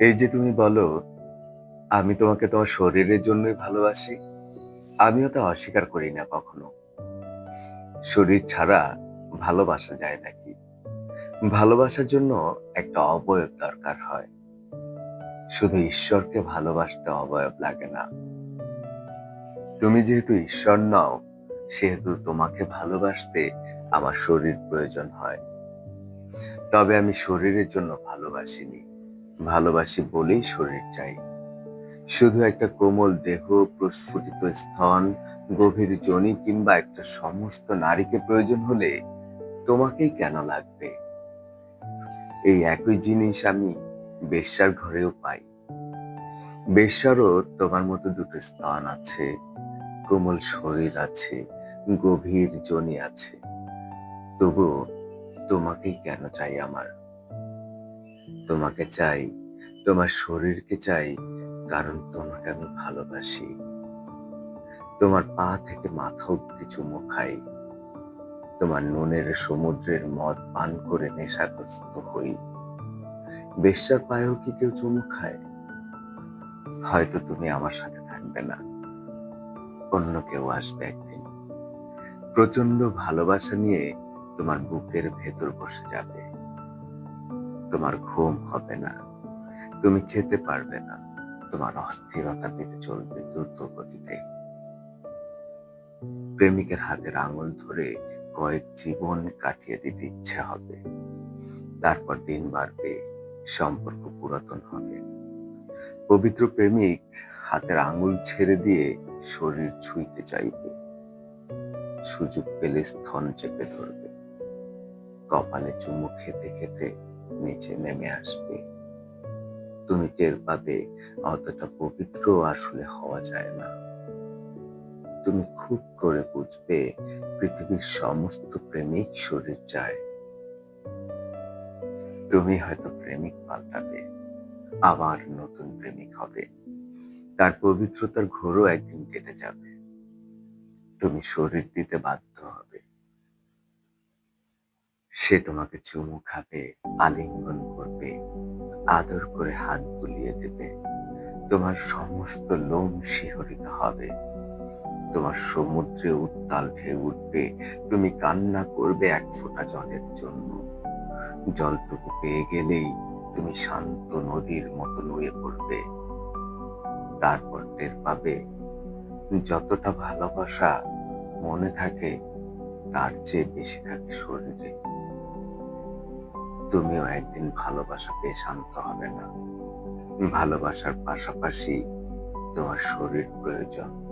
এই যে তুমি বলো, আমি তোমাকে তোমার শরীরের জন্যই ভালোবাসি, আমিও তা অস্বীকার করি না কখনো। শরীর ছাড়া ভালোবাসা যায় নাকি? ভালোবাসার জন্য একটা অবয়ব দরকার হয়। শুধু ঈশ্বরকে ভালোবাসতে অবয়ব লাগে না। তুমি যেহেতু ঈশ্বর নও, সেহেতু তোমাকে ভালোবাসতে আমার শরীর প্রয়োজন হয়। তবে আমি শরীরের জন্য ভালোবাসিনি। ভালোবাসি বলেই শরীর চাই। শুধু একটা কোমল দেহ, প্রস্ফুটিত স্তন, গভীর জনি কিংবা একটা সমস্ত নারীকে প্রয়োজন হলে তোমাকেই কেন লাগবে? এই একই জিনিস আমি বেশ্যার ঘরেও পাই। বেশ্যারও তোমার মতো দুটো স্থান আছে, কোমল শরীর আছে, গভীর জনি আছে। তবু তোমাকেই কেন চাই আমার? তোমাকে চাই, তোমার শরীরকে চাই, কারণ তোমাকে আমি ভালোবাসি। তোমার পা থেকে মাথা অব্দি চুমু খাই। তোমার নুনের সমুদ্রের মদ পান করে নেশাগ্রস্ত হই। বেশ্যার পায়েও কি কেউ চুমু খায়? হয়তো তুমি আমার সাথে থাকবে না। অন্য কেউ আসবে একদিন। প্রচণ্ড ভালোবাসা নিয়ে তোমার বুকের ভেতর বসে যাবে। তোমার ঘুম হবে না। তুমি খেতে পারবে না। তোমার অস্থিরতা পেতে চলবে দ্রুত গতিতে। প্রেমিকের হাতের আঙুল ধরে কয়েক জীবন কাটিয়ে দিতে ইচ্ছে হবে। তারপর দিন বাড়বে, সম্পর্ক পুরাতন হবে। পবিত্র প্রেমিক হাতের আঙুল ছেড়ে দিয়ে শরীর ছুঁইতে চাইবে। সুযোগ পেলে স্তন চেপে ধরবে। কপালে চুমু খেতে খেতে নিচে নেমে আসবে। তুমি টের পাবে, অতটা পবিত্র আসলে হওয়া যায় না। তুমি খুব করে বুঝবে, পৃথিবীর সমস্ত প্রেমিক শরীর চায় তুমি হয়তো প্রেমিক পাল্টাবে, আবার নতুন প্রেমিক হবে। তার পবিত্রতার ঘোরও একদিন কেটে যাবে। তুমি শরীর দিতে বাধ্য হবে। সে তোমাকে চুমু খাবে, আলিঙ্গন করবে, আদর করে হাত বুলিয়ে দেবে। তোমার সমস্ত লোম শিহরিত হবে। তোমার সমুদ্রে উত্তাল ঢেউ উঠবে। তুমি কান্না করবে এক ফোঁটা জলের জন্য। জলটুকু পেয়ে গেলেই তুমি শান্ত নদীর মতো নুয়ে পড়বে। তারপর টের পাবে, যতটা ভালোবাসা মনে থাকে, তার চেয়ে বেশি থাকে শরীরে। তুমিও একদিন ভালোবাসা পেয়ে শান্ত হবে না। ভালোবাসার পাশাপাশি তোমার শরীর প্রয়োজন।